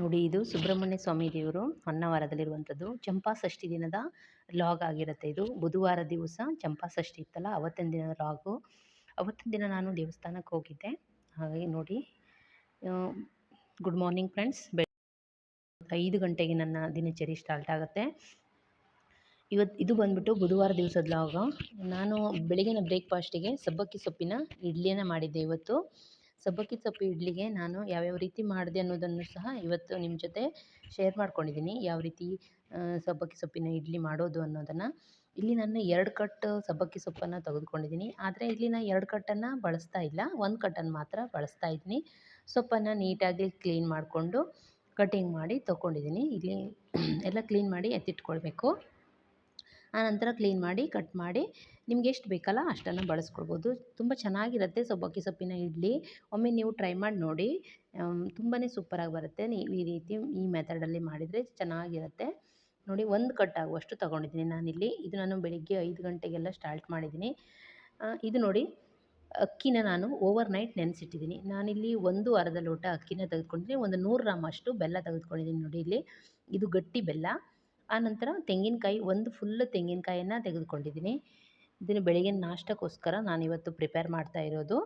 ನೋಡಿ, ಇದು ಸುಬ್ರಹ್ಮಣ್ಯ ಸ್ವಾಮಿ ದೇವರು ಹೊನ್ನಾವರದಲ್ಲಿರುವಂಥದ್ದು ಚಂಪಾ ಷಷ್ಠಿ ದಿನದ ಲಾಗ್ ಆಗಿರುತ್ತೆ ಇದು. ಬುಧವಾರ ದಿವಸ ಚಂಪಾ ಷಷ್ಠಿ ಇತ್ತಲ್ಲ, ಅವತ್ತಿನ ದಿನದ ಲಾಗು. ಅವತ್ತಿನ ದಿನ ನಾನು ದೇವಸ್ಥಾನಕ್ಕೆ ಹೋಗಿದ್ದೆ. ಹಾಗಾಗಿ ನೋಡಿ ಗುಡ್ ಮಾರ್ನಿಂಗ್ ಫ್ರೆಂಡ್ಸ್. ಐದು ಗಂಟೆಗೆ ನನ್ನ ದಿನಚರಿ ಸ್ಟಾರ್ಟ್ ಆಗುತ್ತೆ. ಇವತ್ತು ಇದು ಬಂದುಬಿಟ್ಟು ಬುಧವಾರ ದಿವಸದ ಲಾಗ. ನಾನು ಬೆಳಗಿನ ಬ್ರೇಕ್ಫಾಸ್ಟಿಗೆ ಸಬ್ಬಕ್ಕಿ ಸೊಪ್ಪಿನ ಇಡ್ಲಿಯನ್ನು ಮಾಡಿದ್ದೆ ಇವತ್ತು. ಸಬ್ಬಕ್ಕಿ ಸೊಪ್ಪು ಇಡ್ಲಿಗೆ ನಾನು ಯಾವ್ಯಾವ ರೀತಿ ಮಾಡಿದೆ ಅನ್ನೋದನ್ನು ಸಹ ಇವತ್ತು ನಿಮ್ಮ ಜೊತೆ ಶೇರ್ ಮಾಡ್ಕೊಂಡಿದ್ದೀನಿ ಯಾವ ರೀತಿ ಸಬ್ಬಕ್ಕಿ ಸೊಪ್ಪಿನ ಇಡ್ಲಿ ಮಾಡೋದು ಅನ್ನೋದನ್ನು. ಇಲ್ಲಿ ನಾನು ಎರಡು ಕಟ್ ಸಬ್ಬಕ್ಕಿ ಸೊಪ್ಪನ್ನು ತೆಗೆದುಕೊಂಡಿದ್ದೀನಿ ಆದರೆ ಇಲ್ಲಿ ನಾನು ಎರಡು ಕಟ್ಟನ್ನು ಬಳಸ್ತಾ ಇಲ್ಲ. ಒಂದು ಕಟ್ಟನ್ನು ಮಾತ್ರ ಬಳಸ್ತಾ ಇದ್ದೀನಿ. ಸೊಪ್ಪನ್ನು ನೀಟಾಗಿ ಕ್ಲೀನ್ ಮಾಡಿಕೊಂಡು ಕಟಿಂಗ್ ಮಾಡಿ ತೊಗೊಂಡಿದ್ದೀನಿ ಇಲ್ಲಿ ಎಲ್ಲ ಕ್ಲೀನ್ ಮಾಡಿ ಎತ್ತಿಟ್ಕೊಳ್ಬೇಕು. ಆನಂತರ ಕ್ಲೀನ್ ಮಾಡಿ ಕಟ್ ಮಾಡಿ ನಿಮ್ಗೆ ಎಷ್ಟು ಬೇಕಲ್ಲ ಅಷ್ಟನ್ನು ಬಳಸ್ಕೊಳ್ಬೋದು. ತುಂಬ ಚೆನ್ನಾಗಿರುತ್ತೆ ಸಬ್ಬಕ್ಕಿ ಸೊಪ್ಪಿನ ಇಡ್ಲಿ. ಒಮ್ಮೆ ನೀವು ಟ್ರೈ ಮಾಡಿ ನೋಡಿ. ತುಂಬಾ ಸೂಪರಾಗಿ ಬರುತ್ತೆ. ನೀವು ಈ ರೀತಿ ಈ ಮೆಥಡಲ್ಲಿ ಮಾಡಿದರೆ ಚೆನ್ನಾಗಿರುತ್ತೆ. ನೋಡಿ ಒಂದು ಕಟ್ ಆಗುವಷ್ಟು ತೊಗೊಂಡಿದ್ದೀನಿ ನಾನಿಲ್ಲಿ. ಇದು ನಾನು ಬೆಳಿಗ್ಗೆ ಐದು ಗಂಟೆಗೆಲ್ಲ ಸ್ಟಾರ್ಟ್ ಮಾಡಿದ್ದೀನಿ. ಇದು ನೋಡಿ ಅಕ್ಕಿನ ನಾನು ಓವರ್ ನೈಟ್ ನೆನೆಸಿಟ್ಟಿದ್ದೀನಿ. ನಾನಿಲ್ಲಿ ಒಂದು ವಾರದ ಲೋಟ ಅಕ್ಕಿನ ತೆಗೆದುಕೊಂಡಿದ್ದೀನಿ. ಒಂದು ನೂರು ಗ್ರಾಮ್ ಅಷ್ಟು ಬೆಲ್ಲ ತೆಗೆದುಕೊಂಡಿದ್ದೀನಿ ನೋಡಿ ಇಲ್ಲಿ. ಇದು ಗಟ್ಟಿ ಬೆಲ್ಲ. ಆನಂತರ ತೆಂಗಿನಕಾಯಿ ಒಂದು ಫುಲ್ ತೆಂಗಿನಕಾಯನ್ನು ತೆಗೆದುಕೊಂಡಿದ್ದೀನಿ. ಇದನ್ನು ಬೆಳಗ್ಗೆ ನಾಷ್ಟಕ್ಕೋಸ್ಕರ ನಾನಿವತ್ತು ಪ್ರಿಪೇರ್ ಮಾಡ್ತಾ ಇರೋದು.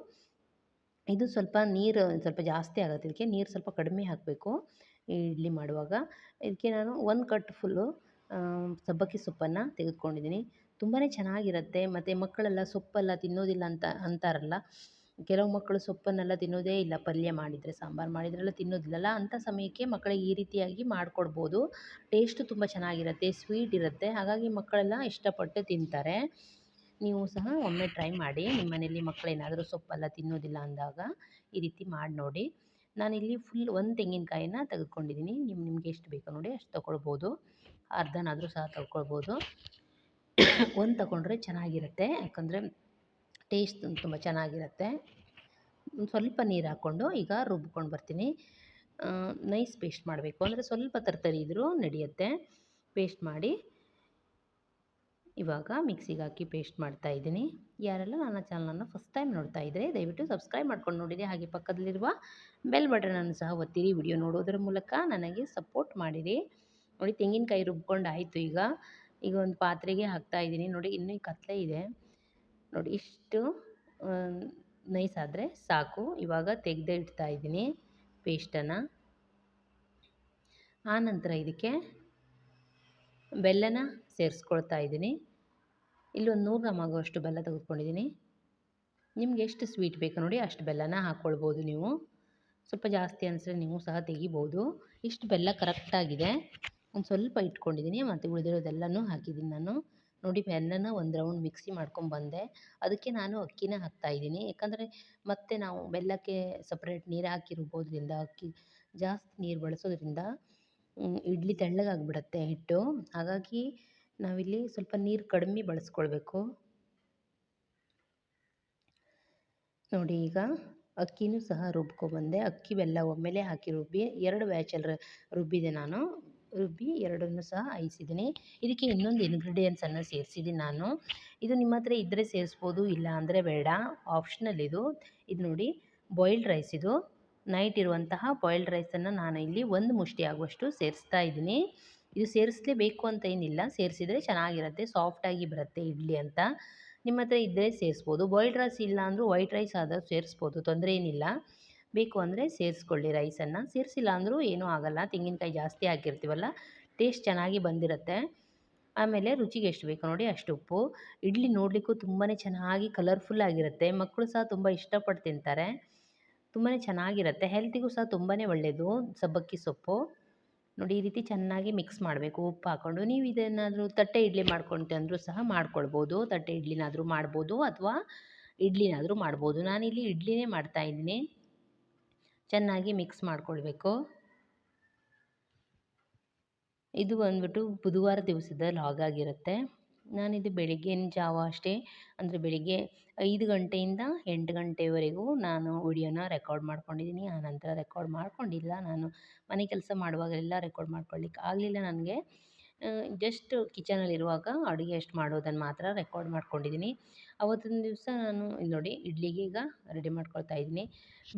ಇದು ಸ್ವಲ್ಪ ನೀರು, ಸ್ವಲ್ಪ ಜಾಸ್ತಿ ಆಗುತ್ತೆ. ಇದಕ್ಕೆ ನೀರು ಸ್ವಲ್ಪ ಕಡಿಮೆ ಹಾಕಬೇಕು ಇಡ್ಲಿ ಮಾಡುವಾಗ. ಇದಕ್ಕೆ ನಾನು ಒಂದು ಕಟ್ ಫುಲ್ಲು ಸಬ್ಬಕ್ಕಿ ಸೊಪ್ಪನ್ನು ತೆಗೆದುಕೊಂಡಿದ್ದೀನಿ ತುಂಬಾ ಚೆನ್ನಾಗಿರುತ್ತೆ. ಮತ್ತು ಮಕ್ಕಳೆಲ್ಲ ಸೊಪ್ಪೆಲ್ಲ ತಿನ್ನೋದಿಲ್ಲ ಅಂತ, ಅಂತಾರಲ್ಲ. ಕೆಲವು ಮಕ್ಕಳು ಸೊಪ್ಪನ್ನೆಲ್ಲ ತಿನ್ನೋದೇ ಇಲ್ಲ. ಪಲ್ಯ ಮಾಡಿದರೆ, ಸಾಂಬಾರು ಮಾಡಿದ್ರೆಲ್ಲ ತಿನ್ನೋದಿಲ್ಲಲ್ಲ. ಅಂಥ ಸಮಯಕ್ಕೆ ಮಕ್ಕಳಿಗೆ ಈ ರೀತಿಯಾಗಿ ಮಾಡಿಕೊಡ್ಬೋದು. ಟೇಸ್ಟು ತುಂಬ ಚೆನ್ನಾಗಿರುತ್ತೆ ಸ್ವೀಟ್ ಇರುತ್ತೆ. ಹಾಗಾಗಿ ಮಕ್ಕಳೆಲ್ಲ ಇಷ್ಟಪಟ್ಟು ತಿಂತಾರೆ. ನೀವು ಸಹ ಒಮ್ಮೆ ಟ್ರೈ ಮಾಡಿ ನಿಮ್ಮ ಮಕ್ಕಳು ಮಕ್ಕಳೇನಾದರೂ ಸೊಪ್ಪೆಲ್ಲ ತಿನ್ನೋದಿಲ್ಲ ಅಂದಾಗ ಈ ರೀತಿ ಮಾಡಿ ನೋಡಿ. ನಾನಿಲ್ಲಿ ಫುಲ್ ಒಂದು ತೆಂಗಿನಕಾಯಿನ ತೆಗೆದುಕೊಂಡಿದ್ದೀನಿ. ನಿಮ್ಮ ನಿಮಗೆ ಎಷ್ಟು ಬೇಕೋ ನೋಡಿ ಅಷ್ಟು ತೊಗೊಳ್ಬೋದು. ಅರ್ಧನಾದರೂ ಸಹ ತೊಗೊಳ್ಬೋದು. ಒಂದು ತಗೊಂಡ್ರೆ ಚೆನ್ನಾಗಿರುತ್ತೆ. ಯಾಕಂದರೆ ಟೇಸ್ಟ್ ತುಂಬ ಚೆನ್ನಾಗಿರುತ್ತೆ. ಸ್ವಲ್ಪ ನೀರು ಹಾಕ್ಕೊಂಡು ಈಗ ರುಬ್ಕೊಂಡು ಬರ್ತೀನಿ. ನೈಸ್ ಪೇಸ್ಟ್ ಮಾಡಬೇಕು. ಅಂದರೆ ಸ್ವಲ್ಪ ತರ್ತರಿ ಇದ್ದರೂ ನಡೆಯುತ್ತೆ. ಪೇಸ್ಟ್ ಮಾಡಿ ಇವಾಗ ಮಿಕ್ಸಿಗೆ ಹಾಕಿ ಪೇಸ್ಟ್ ಮಾಡ್ತಾ ಇದ್ದೀನಿ. ಯಾರೆಲ್ಲ ನನ್ನ ಚಾನಲನ್ನು ಫಸ್ಟ್ ಟೈಮ್ ನೋಡ್ತಾ ಇದ್ದರೆ ದಯವಿಟ್ಟು ಸಬ್ಸ್ಕ್ರೈಬ್ ಮಾಡ್ಕೊಂಡು ನೋಡಿರಿ ಹಾಗೆ ಪಕ್ಕದಲ್ಲಿರುವ ಬೆಲ್ ಬಟನನ್ನು ಸಹ ಒತ್ತಿರಿ. ವಿಡಿಯೋ ನೋಡೋದ್ರ ಮೂಲಕ ನನಗೆ ಸಪೋರ್ಟ್ ಮಾಡಿರಿ. ನೋಡಿ, ತೆಂಗಿನಕಾಯಿ ರುಬ್ಕೊಂಡು ಆಯಿತು ಈಗ. ಈಗ ಒಂದು ಪಾತ್ರೆಗೆ ಹಾಕ್ತಾ ಇದ್ದೀನಿ. ನೋಡಿ, ಇನ್ನೂ ಕತ್ಲೆ ಇದೆ. ನೋಡಿ, ಇಷ್ಟು ನೈಸ್ ಆದರೆ ಸಾಕು. ಇವಾಗ ತೆಗೆದೇ ಇಡ್ತಾ ಇದ್ದೀನಿ ಪೇಸ್ಟನ್ನು. ಆನಂತರ ಇದಕ್ಕೆ ಬೆಲ್ಲನ ಸೇರಿಸ್ಕೊಳ್ತಾ ಇದ್ದೀನಿ. ಇಲ್ಲಿ ಒಂದು ನೂರು ಗ್ರಾಮ್ ಆಗುವಷ್ಟು ಬೆಲ್ಲ ತೆಗೆದುಕೊಂಡಿದ್ದೀನಿ. ನಿಮ್ಗೆ ಎಷ್ಟು ಸ್ವೀಟ್ ಬೇಕು ನೋಡಿ ಅಷ್ಟು ಬೆಲ್ಲನ ಹಾಕ್ಕೊಳ್ಬೋದು ನೀವು. ಸ್ವಲ್ಪ ಜಾಸ್ತಿ ಅನಿಸಿದ್ರೆ ನೀವು ಸಹ ತೆಗಿಬೋದು. ಇಷ್ಟು ಬೆಲ್ಲ ಕರೆಕ್ಟಾಗಿದೆ ಒಂದು ಸ್ವಲ್ಪ ಇಟ್ಕೊಂಡಿದ್ದೀನಿ ಮತ್ತು ಉಳಿದಿರೋದೆಲ್ಲನೂ ಹಾಕಿದ್ದೀನಿ ನಾನು. ನೋಡಿ ಬೆಲ್ಲನ ಒಂದು ರೌಂಡ್ ಮಿಕ್ಸಿ ಬಂದೆ. ಅದಕ್ಕೆ ನಾನು ಅಕ್ಕಿನ ಹಾಕ್ತಾಯಿದ್ದೀನಿ ಯಾಕಂದರೆ ಮತ್ತೆ ನಾವು ಬೆಲ್ಲಕ್ಕೆ ಸಪ್ರೇಟ್ ನೀರು ಹಾಕಿ ರುಬ್ಬೋದ್ರಿಂದ ಅಕ್ಕಿ ಜಾಸ್ತಿ ನೀರು ಬಳಸೋದ್ರಿಂದ ಇಡ್ಲಿ ತೆಳ್ಳಗಾಗಿಬಿಡತ್ತೆ ಹಿಟ್ಟು. ಹಾಗಾಗಿ ನಾವಿಲ್ಲಿ ಸ್ವಲ್ಪ ನೀರು ಕಡಿಮೆ ಬಳಸ್ಕೊಳ್ಬೇಕು. ನೋಡಿ ಈಗ ಅಕ್ಕಿನೂ ಸಹ ರುಬ್ಕೊಬಂದೆ ಅಕ್ಕಿ ಬೆಲ್ಲ ಒಮ್ಮೆಲೆ ಹಾಕಿ ರುಬ್ಬಿ, ಎರಡು ಬ್ಯಾಚಲ್ಲಿ ರುಬ್ಬಿದೆ ನಾನು. ರುಬ್ಬಿ ಎರಡನ್ನು ಸಹ ಐಸಿದ್ದೀನಿ. ಇದಕ್ಕೆ ಇನ್ನೊಂದು ಇಂಗ್ರೀಡಿಯೆಂಟ್ಸನ್ನು ಸೇರಿಸಿದ್ದೀನಿ ನಾನು. ಇದು ನಿಮ್ಮ ಹತ್ರ ಇದ್ದರೆ ಸೇರಿಸ್ಬೋದು, ಇಲ್ಲ ಅಂದರೆ ಬೇಡ. ಆಪ್ಷನಲ್ ಇದು. ಇದು ನೋಡಿ ಬಾಯ್ಲ್ಡ್ ರೈಸ್ ಇದು. ನೈಟ್ ಇರುವಂತಹ ಬಾಯ್ಲ್ಡ್ ರೈಸನ್ನು ನಾನು ಇಲ್ಲಿ ಒಂದು ಮುಷ್ಟಿ ಆಗುವಷ್ಟು ಸೇರಿಸ್ತಾ ಇದ್ದೀನಿ. ಇದು ಸೇರಿಸಲೇಬೇಕು ಅಂತ ಏನಿಲ್ಲ. ಸೇರಿಸಿದರೆ ಚೆನ್ನಾಗಿರುತ್ತೆ, ಸಾಫ್ಟಾಗಿ ಬರುತ್ತೆ ಇಡ್ಲಿ ಅಂತ. ನಿಮ್ಮ ಹತ್ರ ಇದ್ದರೆ ಸೇರಿಸ್ಬೋದು. ಬಾಯ್ಲ್ಡ್ ರೈಸ್ ಇಲ್ಲ ಅಂದರೂ ವೈಟ್ ರೈಸ್ ಆದರೂ ಸೇರಿಸ್ಬೋದು, ತೊಂದರೆ ಏನಿಲ್ಲ. ಬೇಕು ಅಂದರೆ ಸೇರಿಸ್ಕೊಳ್ಳಿ ರೈಸನ್ನು. ಸೇರಿಸಿಲ್ಲ ಅಂದರೂ ಏನೂ ಆಗೋಲ್ಲ. ತೆಂಗಿನಕಾಯಿ ಜಾಸ್ತಿ ಹಾಕಿರ್ತೀವಲ್ಲ, ಟೇಸ್ಟ್ ಚೆನ್ನಾಗಿ ಬಂದಿರುತ್ತೆ. ಆಮೇಲೆ ರುಚಿಗೆ ಎಷ್ಟು ಬೇಕು ನೋಡಿ ಅಷ್ಟು ಉಪ್ಪು. ಇಡ್ಲಿ ನೋಡಲಿಕ್ಕೂ ತುಂಬಾ ಚೆನ್ನಾಗಿ ಕಲರ್ಫುಲ್ ಆಗಿರುತ್ತೆ. ಮಕ್ಕಳು ಸಹ ತುಂಬ ಇಷ್ಟಪಟ್ಟು ತಿಂತಾರೆ. ತುಂಬಾ ಚೆನ್ನಾಗಿರುತ್ತೆ. ಹೆಲ್ತಿಗೂ ಸಹ ತುಂಬಾ ಒಳ್ಳೆಯದು ಸಬ್ಬಕ್ಕಿ ಸೊಪ್ಪು. ನೋಡಿ ಈ ರೀತಿ ಚೆನ್ನಾಗಿ ಮಿಕ್ಸ್ ಮಾಡಬೇಕು. ಉಪ್ಪು ಹಾಕ್ಕೊಂಡು ನೀವು ಇದೇನಾದರೂ ತಟ್ಟೆ ಇಡ್ಲಿ ಮಾಡ್ಕೊಂತಂದ್ರೂ ಸಹ ಮಾಡ್ಕೊಳ್ಬೋದು. ತಟ್ಟೆ ಇಡ್ಲಿನಾದರೂ ಮಾಡ್ಬೋದು ಅಥವಾ ಇಡ್ಲಿನಾದರೂ ಮಾಡ್ಬೋದು. ನಾನಿಲ್ಲಿ ಇಡ್ಲಿನೇ ಮಾಡ್ತಾ ಇದ್ದೀನಿ. ಚೆನ್ನಾಗಿ ಮಿಕ್ಸ್ ಮಾಡಿಕೊಳ್ಬೇಕು. ಇದು ಬಂದ್ಬಿಟ್ಟು ಬುಧವಾರ ದಿವಸದ ಲಾಗ್ ಆಗಿರುತ್ತೆ. ನಾನಿದು ಬೆಳಗ್ಗಿನ ಜಾವ ಅಷ್ಟೇ. ಅಂದರೆ ಬೆಳಿಗ್ಗೆ ಐದು ಗಂಟೆಯಿಂದ ಎಂಟು ಗಂಟೆವರೆಗೂ ನಾನು ವಿಡಿಯೋನ ರೆಕಾರ್ಡ್ ಮಾಡ್ಕೊಂಡಿದ್ದೀನಿ ಆ ನಂತರ ರೆಕಾರ್ಡ್ ಮಾಡ್ಕೊಂಡಿಲ್ಲ. ನಾನು ಮನೆ ಕೆಲಸ ಮಾಡುವಾಗೆಲ್ಲ ರೆಕಾರ್ಡ್ ಮಾಡ್ಕೊಳ್ಳಿಕ್ಕೆ ಆಗಲಿಲ್ಲ ನನಗೆ. ಜಸ್ಟ್ ಕಿಚನಲ್ಲಿರುವಾಗ ಅಡುಗೆ ಎಷ್ಟು ಮಾಡೋದನ್ನು ಮಾತ್ರ ರೆಕಾರ್ಡ್ ಮಾಡ್ಕೊಂಡಿದ್ದೀನಿ. ಅವತ್ತಿನ ದಿವಸ ನಾನು ಇಲ್ಲಿ ನೋಡಿ ಇಡ್ಲಿಗೆ ಈಗ ರೆಡಿ ಮಾಡ್ಕೊಳ್ತಾ ಇದ್ದೀನಿ.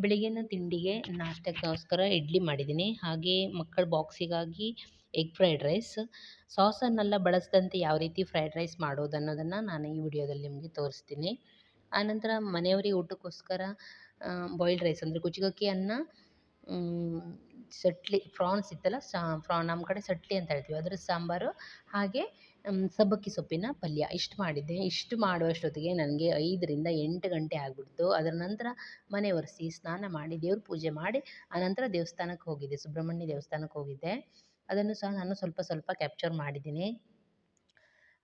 ಬೆಳಿಗ್ಗಿನ ತಿಂಡಿಗೆ ನಾಷ್ಟಕ್ಕೋಸ್ಕರ ಇಡ್ಲಿ ಮಾಡಿದ್ದೀನಿ. ಹಾಗೆ ಮಕ್ಕಳ ಬಾಕ್ಸಿಗಾಗಿ ಎಗ್ ಫ್ರೈಡ್ ರೈಸ್ ಸಾಸನ್ನೆಲ್ಲ ಬಳಸದಂತೆ ಯಾವ ರೀತಿ ಫ್ರೈಡ್ ರೈಸ್ ಮಾಡೋದು ಅನ್ನೋದನ್ನು ನಾನು ಈ ವಿಡಿಯೋದಲ್ಲಿ ನಿಮಗೆ ತೋರಿಸ್ತೀನಿ. ಆನಂತರ ಮನೆಯವರಿಗೆ ಊಟಕ್ಕೋಸ್ಕರ ಬಾಯ್ಲ್ಡ್ ರೈಸ್ ಅಂದರೆ ಕುಚ್ಚುಗಕ್ಕಿ ಅನ್ನ ಸಟ್ಲಿ ಫ್ರಾನ್ಸ್ ಇತ್ತಲ್ಲ, ಸಾ, ಫ್ರಾ ನಮ್ಮ ಕಡೆ ಸಟ್ಲಿ ಅಂತ ಹೇಳ್ತೀವಿ. ಅದರ ಸಾಂಬಾರು ಹಾಗೆ ಸಬ್ಬಕ್ಕಿ ಸೊಪ್ಪಿನ ಪಲ್ಯ. ಇಷ್ಟು ಮಾಡಿದ್ದೆ. ಇಷ್ಟು ಮಾಡುವಷ್ಟೊತ್ತಿಗೆ ನನಗೆ ಐದರಿಂದ ಎಂಟು ಗಂಟೆ ಆಗಿಬಿಡ್ತು. ಅದರ ನಂತರ ಮನೆ ಒರೆಸಿ ಸ್ನಾನ ಮಾಡಿ ದೇವ್ರ ಪೂಜೆ ಮಾಡಿ ಆನಂತರ ದೇವಸ್ಥಾನಕ್ಕೆ ಹೋಗಿದ್ದೆ. ಸುಬ್ರಹ್ಮಣ್ಯ ದೇವಸ್ಥಾನಕ್ಕೆ ಹೋಗಿದ್ದೆ. ಅದನ್ನು ಸಹ ನಾನು ಸ್ವಲ್ಪ ಸ್ವಲ್ಪ ಕ್ಯಾಪ್ಚರ್ ಮಾಡಿದ್ದೀನಿ.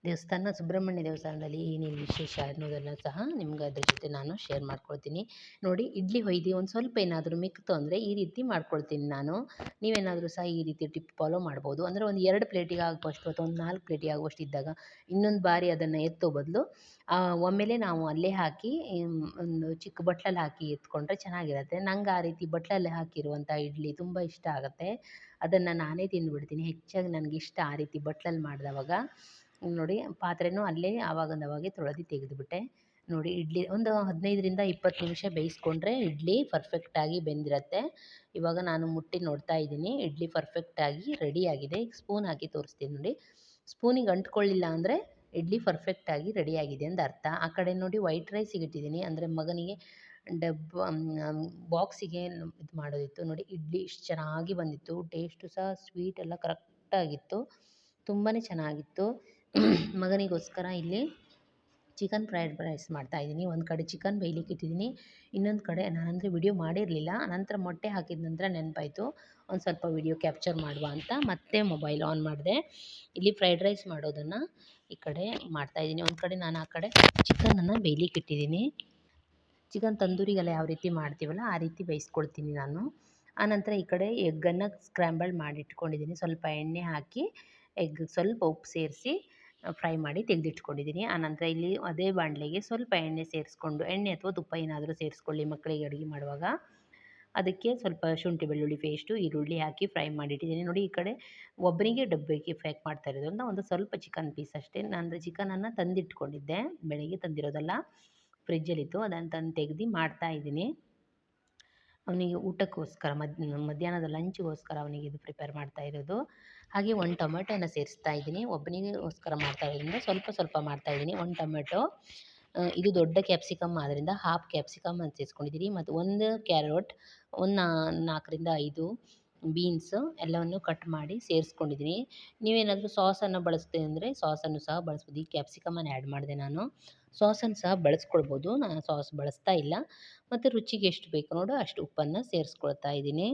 ದೇವಸ್ಥಾನ, ಸುಬ್ರಹ್ಮಣ್ಯ ದೇವಸ್ಥಾನದಲ್ಲಿ ಏನೇನು ವಿಶೇಷ ಅನ್ನೋದನ್ನು ಸಹ ನಿಮ್ಗೆ ಅದ್ರ ಜೊತೆ ನಾನು ಶೇರ್ ಮಾಡ್ಕೊಳ್ತೀನಿ. ನೋಡಿ, ಇಡ್ಲಿ ಹೊಯ್ದು ಒಂದು ಸ್ವಲ್ಪ ಏನಾದರೂ ಮಿಕ್ತು ಅಂದರೆ ಈ ರೀತಿ ಮಾಡ್ಕೊಳ್ತೀನಿ ನಾನು. ನೀವೇನಾದರೂ ಸಹ ಈ ರೀತಿ ಟಿಪ್ ಫಾಲೋ ಮಾಡ್ಬೋದು. ಅಂದರೆ ಒಂದು ಎರಡು ಪ್ಲೇಟಿಗೆ ಆಗುವಷ್ಟು ಅಥವಾ ಒಂದು ನಾಲ್ಕು ಪ್ಲೇಟಿಗೆ ಆಗುವಷ್ಟು ಇದ್ದಾಗ ಇನ್ನೊಂದು ಬಾರಿ ಅದನ್ನು ಎತ್ತೋ ಬದಲು ಒಮ್ಮೆಲೆ ನಾವು ಅಲ್ಲೇ ಹಾಕಿ ಒಂದು ಚಿಕ್ಕ ಬಟ್ಲಲ್ಲಿ ಹಾಕಿ ಎತ್ಕೊಂಡ್ರೆ ಚೆನ್ನಾಗಿರುತ್ತೆ. ನಂಗೆ ಆ ರೀತಿ ಬಟ್ಲಲ್ಲಿ ಹಾಕಿರುವಂಥ ಇಡ್ಲಿ ತುಂಬ ಇಷ್ಟ ಆಗುತ್ತೆ. ಅದನ್ನು ನಾನೇ ತಿಂದುಬಿಡ್ತೀನಿ. ಹೆಚ್ಚಾಗಿ ನನಗಿಷ್ಟ ಆ ರೀತಿ ಬಟ್ಲಲ್ಲಿ ಮಾಡಿದವಾಗ. ನೋಡಿ ಪಾತ್ರೆನೂ ಅಲ್ಲೇ ಆವಾಗಿಂದ ಅವಾಗೆ ತೊಳೆದು ತೆಗೆದುಬಿಟ್ಟೆ. ನೋಡಿ ಇಡ್ಲಿ ಒಂದು ಹದಿನೈದರಿಂದ ಇಪ್ಪತ್ತು ನಿಮಿಷ ಬೇಯಿಸ್ಕೊಂಡ್ರೆ ಇಡ್ಲಿ ಪರ್ಫೆಕ್ಟಾಗಿ ಬೆಂದಿರುತ್ತೆ. ಇವಾಗ ನಾನು ಮುಟ್ಟಿ ನೋಡ್ತಾ ಇದ್ದೀನಿ. ಇಡ್ಲಿ ಪರ್ಫೆಕ್ಟಾಗಿ ರೆಡಿಯಾಗಿದೆ ಸ್ಪೂನ್ ಹಾಕಿ ತೋರಿಸ್ತೀನಿ ನೋಡಿ. ಸ್ಪೂನಿಗೆ ಅಂಟ್ಕೊಳ್ಳಿಲ್ಲ ಅಂದರೆ ಇಡ್ಲಿ ಪರ್ಫೆಕ್ಟಾಗಿ ರೆಡಿಯಾಗಿದೆ ಅಂತ ಅರ್ಥ. ಆ ಕಡೆ ನೋಡಿ ವೈಟ್ ರೈಸಿಗೆ ಇಟ್ಟಿದ್ದೀನಿ ಅಂದರೆ ಮಗನಿಗೆ ಡಬ್ಬ ಬಾಕ್ಸಿಗೆ ಇದು ಮಾಡೋದಿತ್ತು. ನೋಡಿ ಇಡ್ಲಿ ಇಷ್ಟು ಚೆನ್ನಾಗಿ ಬಂದಿತ್ತು. ಟೇಸ್ಟು ಸಹ ಸ್ವೀಟ್ ಎಲ್ಲ ಕರೆಕ್ಟಾಗಿತ್ತು ತುಂಬಾ ಚೆನ್ನಾಗಿತ್ತು. ಮಗನಿಗೋಸ್ಕರ ಇಲ್ಲಿ ಚಿಕನ್ ಫ್ರೈಡ್ ರೈಸ್ ಮಾಡ್ತಾಯಿದ್ದೀನಿ ಒಂದು ಕಡೆ ಚಿಕನ್ ಬೇಯ್ಲಿಕ್ಕೆ ಇಟ್ಟಿದ್ದೀನಿ. ಇನ್ನೊಂದು ಕಡೆ ನಾನಂದರೆ ವಿಡಿಯೋ ಮಾಡಿರಲಿಲ್ಲ. ನಂತರ ಮೊಟ್ಟೆ ಹಾಕಿದ ನಂತರ ನೆನಪಾಯಿತು. ಒಂದು ಸ್ವಲ್ಪ ವಿಡಿಯೋ ಕ್ಯಾಪ್ಚರ್ ಮಾಡುವ ಅಂತ ಮತ್ತೆ ಮೊಬೈಲ್ ಆನ್ ಮಾಡಿದೆ. ಇಲ್ಲಿ ಫ್ರೈಡ್ ರೈಸ್ ಮಾಡೋದನ್ನು ಈ ಕಡೆ ಮಾಡ್ತಾಯಿದ್ದೀನಿ ಒಂದು ಕಡೆ ನಾನು ಆ ಕಡೆ ಚಿಕನನ್ನು ಬೇಯ್ಲಿಕ್ಕೆ ಇಟ್ಟಿದ್ದೀನಿ. ಚಿಕನ್ ತಂದೂರಿಗೆಲ್ಲ ಯಾವ ರೀತಿ ಮಾಡ್ತೀವಲ್ಲ ಆ ರೀತಿ ಬೇಯಿಸ್ಕೊಳ್ತೀನಿ ನಾನು. ಆನಂತರ ಈ ಕಡೆ ಎಗ್ಗನ್ನು ಸ್ಕ್ರ್ಯಾಂಬಲ್ ಮಾಡಿಟ್ಕೊಂಡಿದ್ದೀನಿ ಸ್ವಲ್ಪ ಎಣ್ಣೆ ಹಾಕಿ ಎಗ್ ಸ್ವಲ್ಪ ಉಪ್ಪು ಸೇರಿಸಿ ಫ್ರೈ ಮಾಡಿ ತೆಗೆದಿಟ್ಕೊಂಡಿದ್ದೀನಿ. ಆನಂತರ ಇಲ್ಲಿ ಅದೇ ಬಾಣಲೆಗೆ ಸ್ವಲ್ಪ ಎಣ್ಣೆ ಸೇರಿಸ್ಕೊಂಡು, ಎಣ್ಣೆ ಅಥವಾ ತುಪ್ಪ ಏನಾದರೂ ಸೇರಿಸ್ಕೊಳ್ಳಿ ಮಕ್ಕಳಿಗೆ ಅಡುಗೆ ಮಾಡುವಾಗ. ಅದಕ್ಕೆ ಸ್ವಲ್ಪ ಶುಂಠಿ, ಬೆಳ್ಳುಳ್ಳಿ ಪೇಸ್ಟು ಈರುಳ್ಳಿ ಹಾಕಿ ಫ್ರೈ ಮಾಡಿಟ್ಟಿದ್ದೀನಿ. ನೋಡಿ ಈ ಕಡೆ ಒಬ್ಬರಿಗೆ ಡಬ್ಬಿಗೆ ಪ್ಯಾಕ್ ಮಾಡ್ತಾ ಇರೋದ್ರಿಂದ ಒಂದು ಸ್ವಲ್ಪ ಚಿಕನ್ ಪೀಸ್ ಅಷ್ಟೇ. ನಾನು ಚಿಕನನ್ನು ತಂದಿಟ್ಕೊಂಡಿದ್ದೆ. ಬೆಳಗ್ಗೆ ತಂದಿರೋದಲ್ಲ ಫ್ರಿಜ್ಜಲ್ಲಿತ್ತು ಅದನ್ನು ತಂದು ತೆಗ್ದು ಮಾಡ್ತಾ ಇದ್ದೀನಿ. ಅವನಿಗೆ ಊಟಕ್ಕೋಸ್ಕರ ಮದ್ ಮಧ್ಯಾಹ್ನದ ಲಂಚ್ಗೋಸ್ಕರ ಅವನಿಗೆ ಇದು ಪ್ರಿಪೇರ್ ಮಾಡ್ತಾ ಇರೋದು. ಹಾಗೆ ಒಂದು ಟೊಮೆಟೊನ ಸೇರಿಸ್ತಾ ಇದ್ದೀನಿ. ಒಬ್ಬನಿಗೋಸ್ಕರ ಮಾಡ್ತಾ ಇರೋದ್ರಿಂದ ಸ್ವಲ್ಪ ಸ್ವಲ್ಪ ಮಾಡ್ತಾ ಇದ್ದೀನಿ. ಒಂದು ಟೊಮೆಟೊ ಇದು ದೊಡ್ಡ ಕ್ಯಾಪ್ಸಿಕಮ್ ಆದ್ದರಿಂದ ಹಾಫ್ ಕ್ಯಾಪ್ಸಿಕಮ್ ಅಂತ ಸೇರಿಸ್ಕೊಂಡಿದ್ದೀನಿ ಮತ್ತು ಒಂದು ಕ್ಯಾರೋಟ್ ಒಂದು ನಾಲ್ಕರಿಂದ ಐದು ಬೀನ್ಸು ಎಲ್ಲವನ್ನು ಕಟ್ ಮಾಡಿ ಸೇರಿಸ್ಕೊಂಡಿದ್ದೀನಿ. ನೀವೇನಾದರೂ ಸಾಸನ್ನು ಬಳಸ್ತೀವಿ ಅಂದರೆ ಸಾಸನ್ನು ಸಹ ಬಳಸ್ಬೋದು. ಈ ಕ್ಯಾಪ್ಸಿಕಮನ್ನು ಆ್ಯಡ್ ಮಾಡಿದೆ ನಾನು. ಸಾಸನ್ನು ಸಹ ಬಳಸ್ಕೊಳ್ಬೋದು. ನಾನು ಸಾಸ್ ಬಳಸ್ತಾ ಇಲ್ಲ. ಮತ್ತು ರುಚಿಗೆ ಎಷ್ಟು ಬೇಕು ನೋಡು ಅಷ್ಟು ಉಪ್ಪನ್ನು ಸೇರಿಸ್ಕೊಳ್ತಾ ಇದ್ದೀನಿ.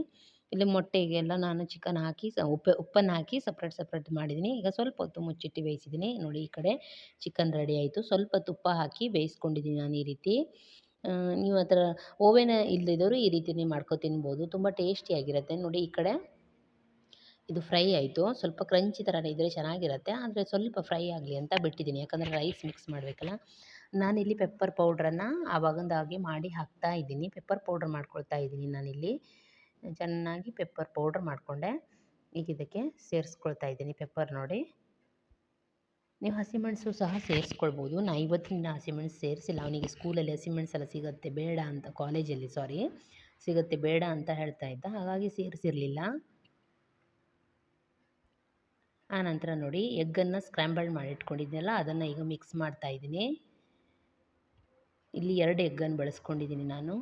ಇಲ್ಲಿ ಮೊಟ್ಟೆಗೆಲ್ಲ ನಾನು ಚಿಕನ್ ಹಾಕಿ ಸ ಉಪ್ಪು, ಉಪ್ಪನ್ನು ಹಾಕಿ ಸಪ್ರೇಟ್ ಸಪ್ರೇಟ್ ಮಾಡಿದ್ದೀನಿ. ಈಗ ಸ್ವಲ್ಪ ಹೊತ್ತು ಮುಚ್ಚಿಟ್ಟು ಬೇಯಿಸಿದ್ದೀನಿ. ನೋಡಿ ಈ ಕಡೆ ಚಿಕನ್ ರೆಡಿ ಆಯಿತು. ಸ್ವಲ್ಪ ತುಪ್ಪ ಹಾಕಿ ಬೇಯಿಸ್ಕೊಂಡಿದ್ದೀನಿ ನಾನು ಈ ರೀತಿ. ನೀವು ಆ ಥರ ಓವೆನ್ ಇಲ್ಲದಿದ್ದವರು ಈ ನೀವು ಮಾಡ್ಕೊ ತಿನ್ಬೋದು. ತುಂಬ ಟೇಸ್ಟಿಯಾಗಿರುತ್ತೆ ನೋಡಿ ಈ ಕಡೆ ಇದು ಫ್ರೈ ಆಯಿತು. ಸ್ವಲ್ಪ ಕ್ರಂಚಿ ಥರ ಇದ್ದರೆ ಚೆನ್ನಾಗಿರುತ್ತೆ. ಆದರೆ ಸ್ವಲ್ಪ ಫ್ರೈ ಆಗಲಿ ಅಂತ ಬಿಟ್ಟಿದ್ದೀನಿ. ಯಾಕಂದರೆ ರೈಸ್ ಮಿಕ್ಸ್ ಮಾಡಬೇಕಲ್ಲ. ನಾನಿಲ್ಲಿ ಪೆಪ್ಪರ್ ಪೌಡ್ರನ್ನು ಆವಾಗಿಂದಾಗೆ ಮಾಡಿ ಹಾಕ್ತಾ ಇದ್ದೀನಿ. ಪೆಪ್ಪರ್ ಪೌಡ್ರ್ ಮಾಡ್ಕೊಳ್ತಾ ಇದ್ದೀನಿ ನಾನಿಲ್ಲಿ. ಚೆನ್ನಾಗಿ ಪೆಪ್ಪರ್ ಪೌಡ್ರ್ ಮಾಡಿಕೊಂಡೆ. ಈಗ ಇದಕ್ಕೆ ಸೇರಿಸ್ಕೊಳ್ತಾ ಇದ್ದೀನಿ ಪೆಪ್ಪರ್ ನೋಡಿ. ನೀವು ಹಸಿಮೆಣಸು ಸಹ ಸೇರಿಸ್ಕೊಳ್ಬೋದು. ನಾ ಇವತ್ತಿನ ಹಸಿಮೆಣಸು ಸೇರಿಸಿಲ್ಲ. ಅವನಿಗೆ ಸ್ಕೂಲಲ್ಲಿ ಹಸಿಮೆಣಸೆಲ್ಲ ಸಿಗುತ್ತೆ, ಬೇಡ ಅಂತ, ಕಾಲೇಜಲ್ಲಿ ಸಾರಿ ಸಿಗುತ್ತೆ, ಬೇಡ ಅಂತ ಹೇಳ್ತಾ ಇದ್ದ. ಹಾಗಾಗಿ ಸೇರಿಸಿರಲಿಲ್ಲ. ಆನಂತರ ನೋಡಿ, ಎಗ್ಗನ್ನು ಸ್ಕ್ರ್ಯಾಂಬಲ್ ಮಾಡಿ ಇಟ್ಕೊಂಡಿದ್ನಲ್ಲ, ಅದನ್ನು ಈಗ ಮಿಕ್ಸ್ ಮಾಡ್ತಾ ಇದ್ದೀನಿ. ಇಲ್ಲಿ ಎರಡು ಎಗ್ಗನ್ನು ಬಳಸ್ಕೊಂಡಿದ್ದೀನಿ ನಾನು.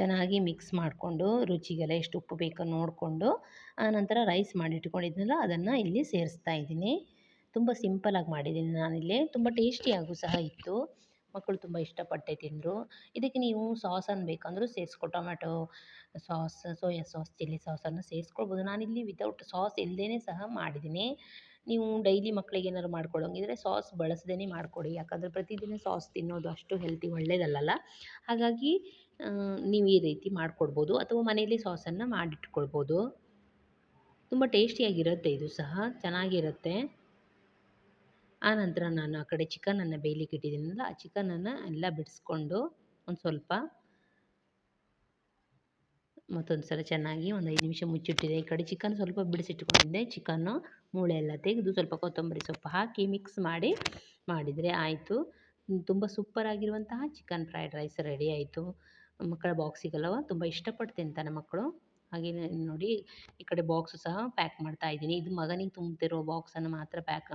ಚೆನ್ನಾಗಿ ಮಿಕ್ಸ್ ಮಾಡಿಕೊಂಡು, ರುಚಿಗೆಲ್ಲ ಎಷ್ಟು ಉಪ್ಪು ಬೇಕೋ ನೋಡಿಕೊಂಡು ಆನಂತರ ರೈಸ್ ಮಾಡಿಟ್ಕೊಂಡಿದ್ದೆನಲ್ಲ ಅದನ್ನು ಇಲ್ಲಿ ಸೇರಿಸ್ತಾ ಇದ್ದೀನಿ. ತುಂಬ ಸಿಂಪಲಾಗಿ ಮಾಡಿದ್ದೀನಿ ನಾನಿಲ್ಲಿ. ತುಂಬ ಟೇಸ್ಟಿಯಾಗೂ ಸಹ ಇತ್ತು. ಮಕ್ಕಳು ತುಂಬ ಇಷ್ಟಪಟ್ಟೆ ತಿಂದರು. ಇದಕ್ಕೆ ನೀವು ಸಾಸನ್ನು ಬೇಕಂದರೂ ಸೇರಿಸ್ಕೊ tomato sauce soya sauce chilli ಸಾಸನ್ನು ಸೇರಿಸ್ಕೊಳ್ಬೋದು. ನಾನಿಲ್ಲಿ ವಿತೌಟ್ ಸಾಸ್ ಇಲ್ಲದೇ ಸಹ ಮಾಡಿದ್ದೀನಿ. ನೀವು ಡೈಲಿ ಮಕ್ಕಳಿಗೆ ಏನಾದ್ರು ಮಾಡ್ಕೊಡೋಂಗಿದ್ರೆ ಸಾಸ್ ಬಳಸದೇ ಮಾಡಿಕೊಡಿ. ಯಾಕಂದರೆ ಪ್ರತಿದಿನ ಸಾಸ್ ತಿನ್ನೋದು ಅಷ್ಟು ಹೆಲ್ತಿ ಒಳ್ಳೆಯದಲ್ಲಲ್ಲ ಹಾಗಾಗಿ ನೀವು ಈ ರೀತಿ ಮಾಡಿಕೊಡ್ಬೋದು ಅಥವಾ ಮನೆಯಲ್ಲಿ ಸಾಸನ್ನು ಮಾಡಿಟ್ಕೊಳ್ಬೋದು. ತುಂಬ ಟೇಸ್ಟಿಯಾಗಿರುತ್ತೆ ಇದು ಸಹ, ಚೆನ್ನಾಗಿರುತ್ತೆ. ಆನಂತರ ನಾನು ಆ ಕಡೆ ಚಿಕನನ್ನು ಬೇಯಲಿಕ್ಕೆ ಇಟ್ಟಿದ್ದೀನಲ್ಲ, ಆ ಚಿಕನನ್ನು ಎಲ್ಲ ಬಿಡಿಸ್ಕೊಂಡು ಒಂದು ಸ್ವಲ್ಪ ಮತ್ತೊಂದು ಸಲ ಚೆನ್ನಾಗಿ ಒಂದು ಐದು ನಿಮಿಷ ಮುಚ್ಚಿಟ್ಟಿದೆ. ಈ ಕಡೆ ಚಿಕನ್ ಸ್ವಲ್ಪ ಬಿಡಿಸಿಟ್ಕೊಂಡಿದ್ದೆ. ಚಿಕನ್ನು ಮೂಳೆ ಎಲ್ಲ ತೆಗೆದು ಸ್ವಲ್ಪ ಕೊತ್ತಂಬರಿ ಸೊಪ್ಪು ಹಾಕಿ ಮಿಕ್ಸ್ ಮಾಡಿ ಮಾಡಿದರೆ ಆಯಿತು. ತುಂಬ ಸೂಪರಾಗಿರುವಂತಹ ಚಿಕನ್ ಫ್ರೈಡ್ ರೈಸ್ ರೆಡಿ ಆಯಿತು. ಮಕ್ಕಳ ಬಾಕ್ಸಿಗೆಲ್ಲವ ತುಂಬ ಇಷ್ಟಪಟ್ಟು ತಿಂತಾನೆ ಮಕ್ಕಳು. ಹಾಗೆ ನೋಡಿ, ಈ ಕಡೆ ಬಾಕ್ಸು ಸಹ ಪ್ಯಾಕ್ ಮಾಡ್ತಾ ಇದ್ದೀನಿ. ಇದು ಮಗನಿಗೆ ತುಂಬ್ತಿರೋ ಬಾಕ್ಸನ್ನು ಮಾತ್ರ ಪ್ಯಾಕ್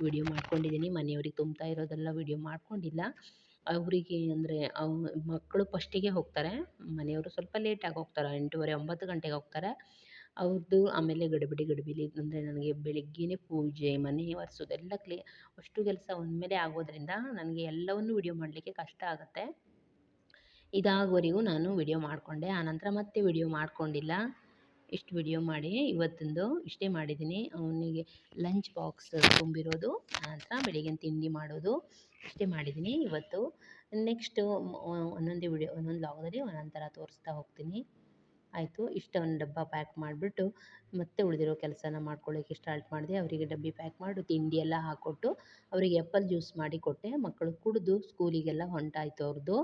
ವಿಡಿಯೋ ಮಾಡ್ಕೊಂಡಿದ್ದೀನಿ. ಮನೆಯವ್ರಿಗೆ ತುಂಬ್ತಾ ಇರೋದೆಲ್ಲ ವಿಡಿಯೋ ಮಾಡ್ಕೊಂಡಿಲ್ಲ. ಅವರಿಗೆ ಅಂದರೆ ಅವ್ ಮಕ್ಕಳು ಫಸ್ಟಿಗೆ ಹೋಗ್ತಾರೆ. ಮನೆಯವರು ಸ್ವಲ್ಪ ಲೇಟಾಗಿ ಹೋಗ್ತಾರೆ. ಎಂಟೂವರೆ, ಒಂಬತ್ತು ಗಂಟೆಗೆ ಹೋಗ್ತಾರೆ. ಅವ್ರದ್ದು ಆಮೇಲೆ ಗಡಿಬಿಡಿ ಗಡಿಬಿಡಿ ಅಂದರೆ ನನಗೆ ಬೆಳಿಗ್ಗೆಯೇ ಪೂಜೆ, ಮನೆ ಒರೆಸೋದು ಎಲ್ಲ ಕ್ಲೀ ಅಷ್ಟು ಕೆಲಸ ಒಂದ್ಮೇಲೆ ಆಗೋದ್ರಿಂದ ನನಗೆ ಎಲ್ಲವನ್ನು ವಿಡಿಯೋ ಮಾಡಲಿಕ್ಕೆ ಕಷ್ಟ ಆಗುತ್ತೆ. ಇದಾಗುವವರೆಗೂ ನಾನು ವಿಡಿಯೋ ಮಾಡಿಕೊಂಡೆ. ಆನಂತರ ಮತ್ತೆ ವಿಡಿಯೋ ಮಾಡಿಕೊಂಡಿಲ್ಲ. ಇಷ್ಟು ವಿಡಿಯೋ ಮಾಡಿ ಇವತ್ತಿಂದು ಇಷ್ಟೇ ಮಾಡಿದ್ದೀನಿ. ಅವನಿಗೆ ಲಂಚ್ ಬಾಕ್ಸ್ ತುಂಬಿರೋದು ಆನಂತರ ಬೆಳಿಗ್ಗೆ ತಿಂಡಿ ಮಾಡೋದು ಇಷ್ಟೇ ಮಾಡಿದ್ದೀನಿ. ಇವತ್ತು ನೆಕ್ಸ್ಟು ಒಂದೊಂದೇ ವಿಡಿಯೋ, ಒಂದೊಂದು ಲಾಗದಲ್ಲಿ ಒಂದೊಂದು ಥರ ತೋರಿಸ್ತಾ ಹೋಗ್ತೀನಿ. ಆಯಿತು, ಇಷ್ಟೊಂದು ಡಬ್ಬ ಪ್ಯಾಕ್ ಮಾಡಿಬಿಟ್ಟು ಮತ್ತೆ ಉಳಿದಿರೋ ಕೆಲಸನ ಮಾಡ್ಕೊಳ್ಳೋಕ್ಕೆ ಸ್ಟಾರ್ಟ್ ಮಾಡಿದೆ. ಅವರಿಗೆ ಡಬ್ಬಿ ಪ್ಯಾಕ್ ಮಾಡಿ ತಿಂಡಿ ಎಲ್ಲ ಹಾಕ್ಕೊಟ್ಟು ಅವರಿಗೆ ಎಪ್ಪಲ್ ಜ್ಯೂಸ್ ಮಾಡಿ ಕೊಟ್ಟೆ. ಮಕ್ಕಳು ಕುಡಿದು ಸ್ಕೂಲಿಗೆಲ್ಲ ಹೊಂಟಾಯಿತು ಅವ್ರದ್ದು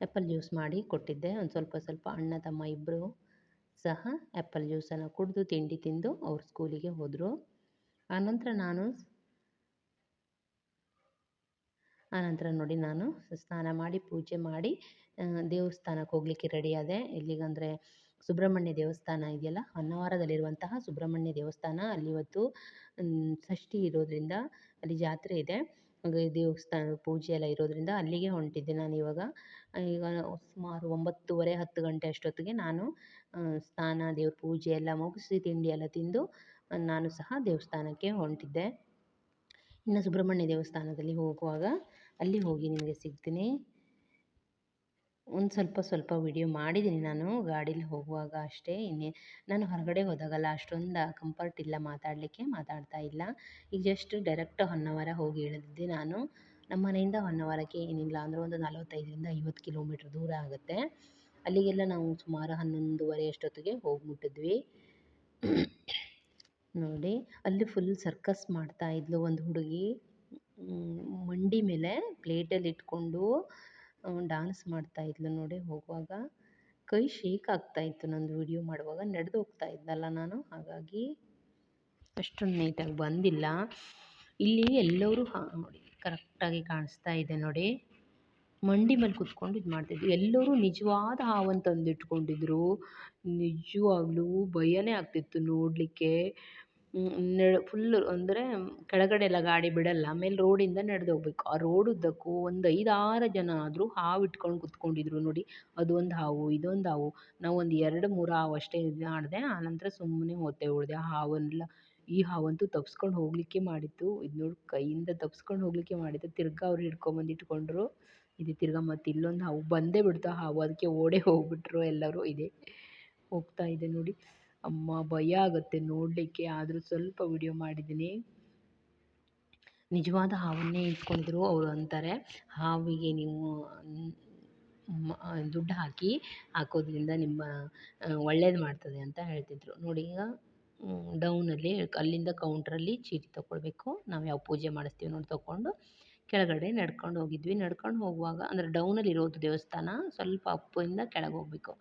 ಆ್ಯಪಲ್ ಜ್ಯೂಸ್ ಮಾಡಿ ಕೊಟ್ಟಿದ್ದೆ. ಒಂದು ಸ್ವಲ್ಪ ಸ್ವಲ್ಪ ಅಣ್ಣ ತಮ್ಮ ಇಬ್ಬರು ಸಹ ಆ್ಯಪಲ್ ಜ್ಯೂಸನ್ನು ಕುಡಿದು ತಿಂಡಿ ತಿಂದು ಅವ್ರ ಸ್ಕೂಲಿಗೆ ಹೋದರು. ಆನಂತರ ನಾನು ಆನಂತರ ನೋಡಿ ನಾನು ಸ್ನಾನ ಮಾಡಿ, ಪೂಜೆ ಮಾಡಿ ದೇವಸ್ಥಾನಕ್ಕೆ ಹೋಗಲಿಕ್ಕೆ ರೆಡಿಯಾದೆ ಇಲ್ಲಿಗಂದರೆ ಸುಬ್ರಹ್ಮಣ್ಯ ದೇವಸ್ಥಾನ ಇದೆಯಲ್ಲ ಹೊನ್ನವಾರದಲ್ಲಿರುವಂತಹ ಸುಬ್ರಹ್ಮಣ್ಯ ದೇವಸ್ಥಾನ. ಅಲ್ಲಿ ಇವತ್ತು ಷಷ್ಠಿ ಇರೋದರಿಂದ ಅಲ್ಲಿ ಜಾತ್ರೆ ಇದೆ. ದೇವಸ್ಥಾನ ಪೂಜೆ ಎಲ್ಲ ಇರೋದರಿಂದ ಅಲ್ಲಿಗೆ ಹೊಂಟಿದ್ದೆ ನಾನು ಇವಾಗ. ಈಗ ಸುಮಾರು ಒಂಬತ್ತುವರೆ, ಹತ್ತು ಗಂಟೆ ಅಷ್ಟೊತ್ತಿಗೆ ನಾನು ಸ್ನಾನ, ದೇವ್ರ ಪೂಜೆ ಎಲ್ಲ ಮುಗಿಸಿ ತಿಂಡಿ ಎಲ್ಲ ತಿಂದು, ನಾನು ಸಹ ದೇವಸ್ಥಾನಕ್ಕೆ ಹೊಂಟಿದ್ದೆ. ಇನ್ನು ಸುಬ್ರಹ್ಮಣ್ಯ ದೇವಸ್ಥಾನದಲ್ಲಿ ಹೋಗುವಾಗ ಅಲ್ಲಿ ಹೋಗಿ ನಿಮಗೆ ಸಿಗ್ತೀನಿ. ಒಂದು ಸ್ವಲ್ಪ ಸ್ವಲ್ಪ ವಿಡಿಯೋ ಮಾಡಿದ್ದೀನಿ ನಾನು, ಗಾಡೀಲಿ ಹೋಗುವಾಗ ಅಷ್ಟೇ. ಇನ್ನೇ ನಾನು ಹೊರಗಡೆ ಹೋದಾಗಲ್ಲ, ಅಷ್ಟೊಂದು ಕಂಫರ್ಟ್ ಇಲ್ಲ ಮಾತಾಡಲಿಕ್ಕೆ, ಮಾತಾಡ್ತಾ ಇಲ್ಲ. ಈಗ ಜಸ್ಟ್ ಡೈರೆಕ್ಟ್ ಹೊನ್ನಾವರ ಹೋಗಿ ಇಳಿದಿದ್ದೆ ನಾನು. ನಮ್ಮ ಮನೆಯಿಂದ ಹೊನ್ನಾವರಕ್ಕೆ ಏನಿಲ್ಲ ಅಂದರೆ ಒಂದು ನಲವತ್ತೈದರಿಂದ ಐವತ್ತು ಕಿಲೋಮೀಟ್ರ್ ದೂರ ಆಗುತ್ತೆ. ಅಲ್ಲಿಗೆಲ್ಲ ನಾವು ಸುಮಾರು ಹನ್ನೊಂದುವರೆ ಅಷ್ಟೊತ್ತಿಗೆ ಹೋಗಿ ಮುಟ್ಟಿದ್ವಿ ನೋಡಿ, ಅಲ್ಲಿ ಫುಲ್ ಸರ್ಕಸ್ ಮಾಡ್ತಾ ಇದ್ಲು ಒಂದು ಹುಡುಗಿ. ಮಂಡಿ ಮೇಲೆ ಪ್ಲೇಟಲ್ಲಿ ಇಟ್ಕೊಂಡು ಡಾನ್ಸ್ ಮಾಡ್ತಾ ಇದ್ಲು ನೋಡಿ, ಹೋಗುವಾಗ ಕೈ ಶೇಕ್ ಆಗ್ತಾ ಇತ್ತು ನಂದು ವಿಡಿಯೋ ಮಾಡುವಾಗ, ನಡೆದು ಹೋಗ್ತಾ ಇದ್ದಲ್ಲ ನಾನು, ಹಾಗಾಗಿ ಅಷ್ಟೊಂದು ನೀಟಾಗಿ ಬಂದಿಲ್ಲ. ಇಲ್ಲಿ ಎಲ್ಲರೂ ನೋಡಿ ಕರೆಕ್ಟಾಗಿ ಕಾಣಿಸ್ತಾ ಇದೆ ನೋಡಿ. ಮಂಡಿ ಮೇಲೆ ಕುತ್ಕೊಂಡು ಇದು ಮಾಡ್ತಿದ್ವಿ ಎಲ್ಲರೂ ನಿಜವಾದ ಹಾವನ್ನು ತಂದಿಟ್ಕೊಂಡಿದ್ರು. ನಿಜವಾಗ್ಲೂ ಭಯನೇ ಆಗ್ತಿತ್ತು ನೋಡಲಿಕ್ಕೆ. ನಡ್ ಫುಲ್ಲು ಅಂದರೆ ಕೆಳಗಡೆ ಎಲ್ಲ ಗಾಡಿ ಬಿಡೋಲ್ಲ ಮೇಲೆ ರೋಡಿಂದ ನಡೆದು ಹೋಗ್ಬೇಕು. ಆ ರೋಡ್ ಉದ್ದಕ್ಕೂ ಒಂದು ಐದಾರು ಜನ ಆದರೂ ಹಾವು ಇಟ್ಕೊಂಡು ಕುತ್ಕೊಂಡಿದ್ರು ನೋಡಿ ಅದೊಂದು ಹಾವು ಇದೊಂದು ಹಾವು. ನಾವೊಂದು ಎರಡು ಮೂರು ಹಾವು ಅಷ್ಟೇ ಇದು ಮಾಡಿದೆ ಆನಂತರ ಸುಮ್ಮನೆ ಹೋತೆ ಉಳಿದೆ. ಆ ಹಾವನ್ನೆಲ್ಲ ಈ ಹಾವಂತೂ ತಪ್ಸ್ಕೊಂಡು ಹೋಗಲಿಕ್ಕೆ ಮಾಡಿತ್ತು. ಇದು ನೋಡಿ ಕೈಯಿಂದ ತಪ್ಸ್ಕೊಂಡು ಹೋಗಲಿಕ್ಕೆ ಮಾಡಿತ್ತು. ತಿರ್ಗಾ ಅವ್ರು ಹಿಡ್ಕೊಂಬಂದು ಇಟ್ಕೊಂಡ್ರು. ಇದು ತಿರ್ಗಾ ಮತ್ತೆ ಇಲ್ಲೊಂದು ಹಾವು ಬಂದೇ ಬಿಡ್ತು. ಹಾವು, ಅದಕ್ಕೆ ಓಡೇ ಹೋಗ್ಬಿಟ್ರು ಎಲ್ಲರೂ. ಇದೆ. ಹೋಗ್ತಾ ಇದೆ ನೋಡಿ. ಅಮ್ಮ ಭಯ ಆಗುತ್ತೆ ನೋಡಲಿಕ್ಕೆ, ಆದರೂ ಸ್ವಲ್ಪ ವಿಡಿಯೋ ಮಾಡಿದ್ದೀನಿ. ನಿಜವಾದ ಹಾವನ್ನೇ ಇಟ್ಕೊಂಡಿದ್ರು ಅವರು ಅಂತಾರೆ. ಹಾವಿಗೆ ನೀವು ದುಡ್ಡು ಹಾಕಿ ಹಾಕೋದ್ರಿಂದ ನಿಮ್ಮ ಒಳ್ಳೇದು ಮಾಡ್ತದೆ ಅಂತ ಹೇಳ್ತಿದ್ರು. ನೋಡಿ ಈಗ ಡೌನಲ್ಲಿ ಅಲ್ಲಿಂದ ಕೌಂಟ್ರಲ್ಲಿ ಚೀಟಿ ತೊಗೊಳ್ಬೇಕು ನಾವು ಯಾವ ಪೂಜೆ ಮಾಡಿಸ್ತೀವಿ ನೋಡಿ ತೊಗೊಂಡು ಕೆಳಗಡೆ ನಡ್ಕೊಂಡು ಹೋಗಿದ್ವಿ. ನಡ್ಕೊಂಡು ಹೋಗುವಾಗ, ಅಂದರೆ ಡೌನಲ್ಲಿ ಇರೋದು ದೇವಸ್ಥಾನ ಸ್ವಲ್ಪ ಅಪ್ಪಿಂದ ಕೆಳಗೆ ಹೋಗಬೇಕು.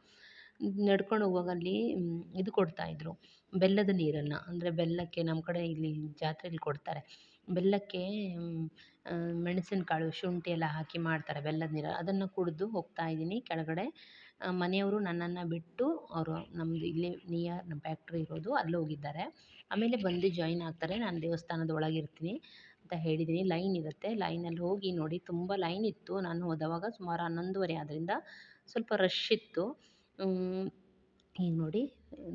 ನಡ್ಕೊಂಡು ಹೋಗುವಾಗ ಅಲ್ಲಿ ಇದು ಕೊಡ್ತಾಯಿದ್ರು ಬೆಲ್ಲದ ನೀರನ್ನು. ಅಂದರೆ ಬೆಲ್ಲಕ್ಕೆ ನಮ್ಮ ಕಡೆ ಇಲ್ಲಿ ಜಾತ್ರೆಲಿ ಕೊಡ್ತಾರೆ. ಬೆಲ್ಲಕ್ಕೆ ಮೆಣಸಿನಕಾಳು, ಶುಂಠಿ ಎಲ್ಲ ಹಾಕಿ ಮಾಡ್ತಾರೆ ಬೆಲ್ಲದ ನೀರು. ಅದನ್ನು ಕುಡಿದು ಹೋಗ್ತಾ ಇದ್ದೀನಿ ಕೆಳಗಡೆ. ಮನೆಯವರು ನನ್ನನ್ನು ಬಿಟ್ಟು ಅವರು ನಮ್ಮದು ಇಲ್ಲಿ ನಿಯರ್ ನಮ್ಮ ಫ್ಯಾಕ್ಟ್ರಿ ಇರೋದು, ಅಲ್ಲಿ ಹೋಗಿದ್ದಾರೆ. ಆಮೇಲೆ ಬಂದು ಜಾಯಿನ್ ಆಗ್ತಾರೆ. ನಾನು ದೇವಸ್ಥಾನದ ಒಳಗೆ ಇರ್ತೀನಿ ಅಂತ ಹೇಳಿದ್ದೀನಿ ಲೈನ್ ಇರುತ್ತೆ. ಲೈನಲ್ಲಿ ಹೋಗಿ ನೋಡಿ, ತುಂಬ ಲೈನ್ ಇತ್ತು. ನಾನು ಹೋದವಾಗ ಸುಮಾರು ಹನ್ನೊಂದುವರೆ ಆದ್ದರಿಂದ ಸ್ವಲ್ಪ ರಶ್ ಇತ್ತು. ಈಗ ನೋಡಿ,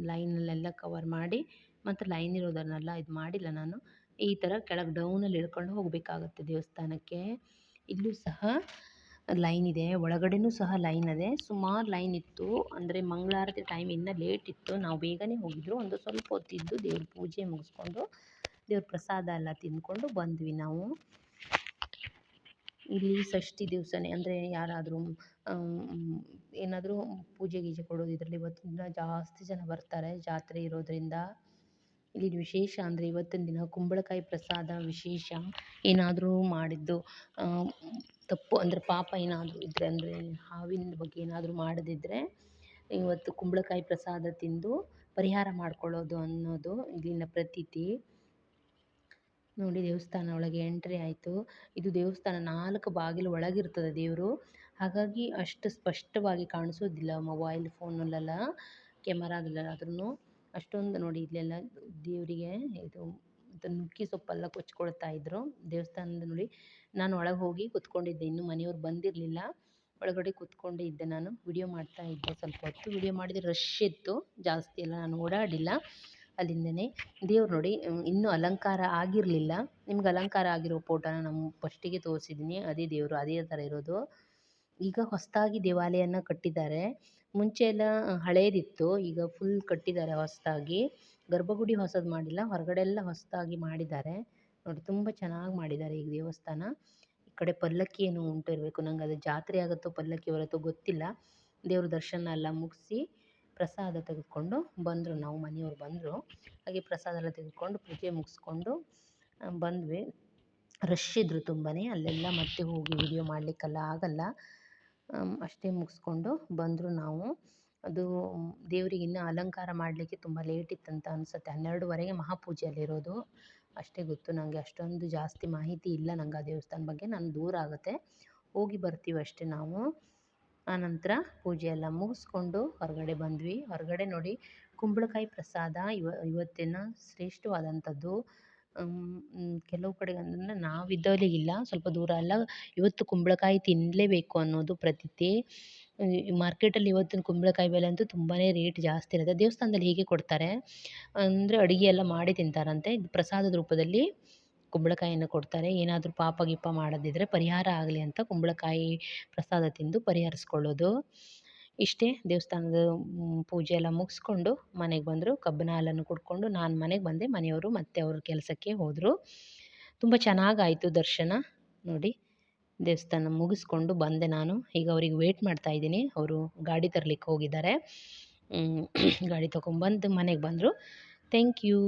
ಲೈನಲ್ಲೆಲ್ಲ ಕವರ್ ಮಾಡಿ, ಮತ್ತು ಲೈನ್ ಇರೋದನ್ನೆಲ್ಲ ಇದು ಮಾಡಿಲ್ಲ ನಾನು. ಈ ಥರ ಕೆಳಗೆ ಡೌನಲ್ಲಿ ಇಳ್ಕೊಂಡು ಹೋಗಬೇಕಾಗತ್ತೆ ದೇವಸ್ಥಾನಕ್ಕೆ. ಇಲ್ಲೂ ಸಹ ಲೈನ್ ಇದೆ, ಒಳಗಡೆನೂ ಸಹ ಲೈನ್ ಇದೆ. ಸುಮಾರು ಲೈನ್ ಇತ್ತು, ಅಂದರೆ ಮಂಗಳಾರತಿ ಟೈಮ್ ಇನ್ನೂ ಲೇಟ್ ಇತ್ತು. ನಾವು ಬೇಗನೆ ಹೋಗಿದ್ರು, ಒಂದು ಸ್ವಲ್ಪ ಹೊತ್ತಿದ್ದು ದೇವ್ರ ಪೂಜೆ ಮುಗಿಸ್ಕೊಂಡು, ದೇವ್ರ ಪ್ರಸಾದ ಎಲ್ಲ ತಿಂದ್ಕೊಂಡು ಬಂದ್ವಿ ನಾವು. ಇಲ್ಲಿ ಷಷ್ಠಿ ದಿವಸನೇ ಅಂದರೆ ಯಾರಾದರೂ ಏನಾದರೂ ಪೂಜೆ ಗೀಜೆ ಕೊಡೋದು ಇದರಲ್ಲಿ ಇವತ್ತಿನ ದಿನ ಜಾಸ್ತಿ ಜನ ಬರ್ತಾರೆ, ಜಾತ್ರೆ ಇರೋದರಿಂದ. ಇಲ್ಲಿ ವಿಶೇಷ ಅಂದರೆ ಇವತ್ತಿನ ದಿನ ಕುಂಬಳಕಾಯಿ ಪ್ರಸಾದ ವಿಶೇಷ ಏನಾದರೂ ಮಾಡಿದ್ದು ತಪ್ಪು ಅಂದರೆ ಪಾಪ ಏನಾದರೂ ಇದ್ದರೆ ಅಂದರೆ ಹಾವಿನ ಬಗ್ಗೆ ಏನಾದರೂ ಮಾಡದಿದ್ದರೆ ಇವತ್ತು ಕುಂಬಳಕಾಯಿ ಪ್ರಸಾದ ತಿಂದು ಪರಿಹಾರ ಮಾಡ್ಕೊಳ್ಳೋದು ಅನ್ನೋದು ಇಲ್ಲಿನ ಪ್ರತೀತಿ. ನೋಡಿ ದೇವಸ್ಥಾನ ಒಳಗೆ ಎಂಟ್ರಿ ಆಯಿತು. ಇದು ದೇವಸ್ಥಾನ ನಾಲ್ಕು ಬಾಗಿಲು ಒಳಗಿರ್ತದೆ ದೇವರು. ಹಾಗಾಗಿ ಅಷ್ಟು ಸ್ಪಷ್ಟವಾಗಿ ಕಾಣಿಸೋದಿಲ್ಲ ಮೊಬೈಲ್ ಫೋನಲ್ಲೆಲ್ಲ ಕೆಮರಾದಲ್ಲಾದ್ರೂ ಅಷ್ಟೊಂದು ನೋಡಿ ಇಲ್ಲೆಲ್ಲ ದೇವರಿಗೆ ಇದು ನುಗ್ಗಿ ಸೊಪ್ಪೆಲ್ಲ ಕೊಚ್ಕೊಳ್ತಾ ಇದ್ರು. ದೇವಸ್ಥಾನದ ನೋಡಿ ನಾನು ಒಳಗೆ ಹೋಗಿ ಕುತ್ಕೊಂಡಿದ್ದೆ. ಇನ್ನು ಮನೆಯವ್ರು ಬಂದಿರಲಿಲ್ಲ. ಒಳಗಡೆ ಕೂತ್ಕೊಂಡೇ ಇದ್ದೆ ನಾನು. ವಿಡಿಯೋ ಮಾಡ್ತಾ ಇದ್ದೆ. ಸ್ವಲ್ಪ ಹೊತ್ತು ವಿಡಿಯೋ ಮಾಡಿದರೆ ರಶ್ ಇತ್ತು. ಜಾಸ್ತಿ ಎಲ್ಲ ನಾನು ಓಡಾಡಿಲ್ಲ. ಅಲ್ಲಿಂದನೇ. ದೇವ್ರು ನೋಡಿ ಇನ್ನೂ ಅಲಂಕಾರ ಆಗಿರಲಿಲ್ಲ. ನಿಮ್ಗೆ ಅಲಂಕಾರ ಆಗಿರೋ ಫೋಟೋನ ನಮ್ಮ ಫಸ್ಟಿಗೆ ತೋರಿಸಿದ್ದೀನಿ ಅದೇ ದೇವರು, ಅದೇ ಥರ ಇರೋದು. ಈಗ ಹೊಸದಾಗಿ ದೇವಾಲಯನ ಕಟ್ಟಿದ್ದಾರೆ. ಮುಂಚೆ ಎಲ್ಲ ಹಳೇದಿತ್ತು. ಈಗ ಫುಲ್ ಕಟ್ಟಿದ್ದಾರೆ ಹೊಸದಾಗಿ. ಗರ್ಭಗುಡಿ ಹೊಸದು ಮಾಡಿಲ್ಲ. ಹೊರಗಡೆ ಎಲ್ಲ ಹೊಸದಾಗಿ ಮಾಡಿದ್ದಾರೆ. ನೋಡಿ, ತುಂಬ ಚೆನ್ನಾಗಿ ಮಾಡಿದ್ದಾರೆ ಈಗ ದೇವಸ್ಥಾನ. ಈ ಕಡೆ ಪಲ್ಲಕ್ಕಿ ಏನೋ ಉಂಟು ಇರಬೇಕು. ನಂಗೆ ಅದು ಜಾತ್ರೆ ಆಗುತ್ತೋ ಪಲ್ಲಕ್ಕಿ ಬರುತ್ತೋ ಗೊತ್ತಿಲ್ಲ. ದೇವ್ರ ದರ್ಶನ ಎಲ್ಲ ಮುಗಿಸಿ ಪ್ರಸಾದ ತೆಗೆದುಕೊಂಡು ಬಂದರು, ನಾವು ಮನೆಯವ್ರು ಬಂದರು, ಹಾಗೆ ಪ್ರಸಾದ ಎಲ್ಲ ತೆಗೆದುಕೊಂಡು ಪೂಜೆ ಮುಗಿಸ್ಕೊಂಡು ಬಂದ್ವಿ. ರಶ್ ಇದ್ದರು ತುಂಬಾ ಅಲ್ಲೆಲ್ಲ ಮತ್ತೆ ಹೋಗಿ ವಿಡಿಯೋ ಮಾಡಲಿಕ್ಕೆಲ್ಲ ಆಗಲ್ಲ. ಅಷ್ಟೇ ಮುಗಿಸ್ಕೊಂಡು ಬಂದರು ನಾವು. ಅದು ದೇವರಿಗೆ ಇನ್ನೂ ಅಲಂಕಾರ ಮಾಡಲಿಕ್ಕೆ ತುಂಬ ಲೇಟ್ ಇತ್ತಂತ ಅನಿಸುತ್ತೆ. ಹನ್ನೆರಡುವರೆಗೆ ಮಹಾಪೂಜೆಯಲ್ಲಿರೋದು. ಅಷ್ಟೇ ಗೊತ್ತು ನನಗೆ ಅಷ್ಟೊಂದು ಜಾಸ್ತಿ ಮಾಹಿತಿ ಇಲ್ಲ ನಂಗೆ ಆ ದೇವಸ್ಥಾನ ಬಗ್ಗೆ. ನಾನು ದೂರ ಆಗುತ್ತೆ. ಹೋಗಿ ಬರ್ತೀವಿ ಅಷ್ಟೇ ನಾವು. ಆನಂತರ ಪೂಜೆ ಎಲ್ಲ ಮುಗಿಸ್ಕೊಂಡು ಹೊರಗಡೆ ಬಂದ್ವಿ. ಹೊರಗಡೆ ನೋಡಿ ಕುಂಬಳಕಾಯಿ ಪ್ರಸಾದ ಇವ, ಇವತ್ತಿನ ಶ್ರೇಷ್ಠವಾದಂಥದ್ದು. ಕೆಲವು ಕಡೆ ಅಂದರೆ ನಾವಿದ್ದಲ್ಲಿಗಿಲ್ಲ ಸ್ವಲ್ಪ ದೂರ ಎಲ್ಲ ಇವತ್ತು ಕುಂಬಳಕಾಯಿ ತಿನ್ನಲೇಬೇಕು ಅನ್ನೋದು ಪ್ರತೀತಿ. ಮಾರ್ಕೆಟಲ್ಲಿ ಇವತ್ತಿನ ಕುಂಬಳಕಾಯಿ ಬೆಲೆ ಅಂತೂ ತುಂಬಾ ರೇಟ್ ಜಾಸ್ತಿ ಇರುತ್ತೆ. ದೇವಸ್ಥಾನದಲ್ಲಿ ಹೀಗೆ ಕೊಡ್ತಾರೆ. ಅಂದರೆ ಅಡುಗೆ ಎಲ್ಲ ಮಾಡಿ ತಿಂತಾರಂತೆ. ಪ್ರಸಾದದ ರೂಪದಲ್ಲಿ ಕುಂಬಳಕಾಯಿಯನ್ನು ಕೊಡ್ತಾರೆ. ಏನಾದರೂ ಪಾಪ ಗೀಪ ಮಾಡದಿದ್ದರೆ ಪರಿಹಾರ ಆಗಲಿ ಅಂತ ಕುಂಬಳಕಾಯಿ ಪ್ರಸಾದ ತಿಂದು ಪರಿಹರಿಸ್ಕೊಳ್ಳೋದು. ಇಷ್ಟೇ ದೇವಸ್ಥಾನದ ಪೂಜೆ ಎಲ್ಲ ಮುಗಿಸ್ಕೊಂಡು ಮನೆಗೆ ಬಂದರು. ಕಬ್ಬಿನ ಹಾಲನ್ನು ಕುಡ್ಕೊಂಡು ನಾನು ಮನೆಗೆ ಬಂದೆ. ಮನೆಯವರು ಮತ್ತೆ ಅವ್ರ ಕೆಲಸಕ್ಕೆ ಹೋದರು. ತುಂಬ ಚೆನ್ನಾಗಾಯಿತು ದರ್ಶನ. ನೋಡಿ, ದೇವಸ್ಥಾನ ಮುಗಿಸ್ಕೊಂಡು ಬಂದೆ ನಾನು. ಈಗ ಅವ್ರಿಗೆ ವೇಟ್ ಮಾಡ್ತಾ ಇದ್ದೀನಿ. ಅವರು ಗಾಡಿ ತರಲಿಕ್ಕೆ ಹೋಗಿದ್ದಾರೆ. ಗಾಡಿ ತೊಗೊಂಬಂದು ಮನೆಗೆ ಬಂದರು. Thank you